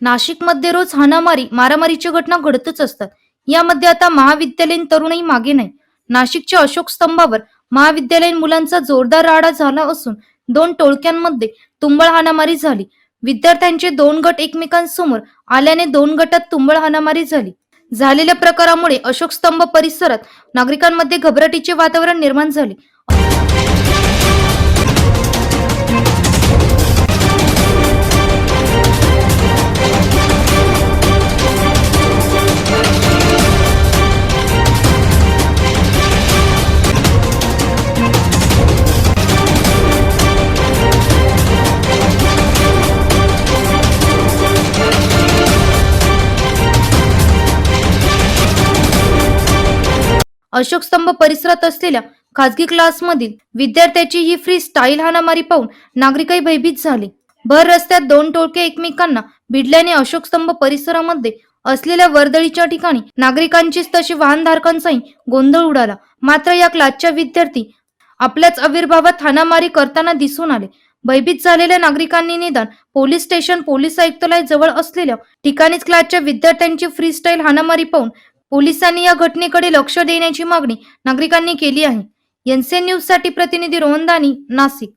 नाशिकमध्ये रोज हाणामारी मारामारीच्या घटना घडतच असतात. यामध्ये आता महाविद्यालयीन तरुणही मागे नाही. नाशिकच्या अशोक स्तंभावर महाविद्यालयीन मुलांचा जोरदार राडा झाला असून दोन टोळक्यांमध्ये तुंबळ हाणामारी झाली. विद्यार्थ्यांचे दोन गट एकमेकांसमोर आल्याने दोन गटात तुंबळ हाणामारी झाली. झालेल्या प्रकारामुळे अशोक स्तंभ परिसरात नागरिकांमध्ये घबराटीचे वातावरण निर्माण झाले. अशोक स्तंभ परिसरात असलेल्या खासगी क्लासमधील विद्यार्थ्याची ही फ्री स्टाईल हाणामारी पाहून नागरिकही भयभीत झाले. भर रस्त्यात दोन टोळके एकमेकांना भिडल्याने अशोक स्तंभ परिसरामध्ये असलेल्या वर्दळीच्या ठिकाणी नागरिकांचीच तशी वाहनधारकांचाही गोंधळ उडाला. मात्र या क्लासच्या विद्यार्थी आपल्याच आविर्भावात हाणामारी करताना दिसून आले. भयभीत झालेल्या नागरिकांनी निदान पोलीस स्टेशन पोलीस आयुक्तालय जवळ असलेल्या ठिकाणीच क्लासच्या विद्यार्थ्यांची फ्री स्टाईल हाणामारी पाहून पोलिसांनी या घटनेकडे लक्ष देण्याची मागणी नागरिकांनी केली आहे. एनसीएन न्यूजसाठी प्रतिनिधी रोहन दानी नाशिक.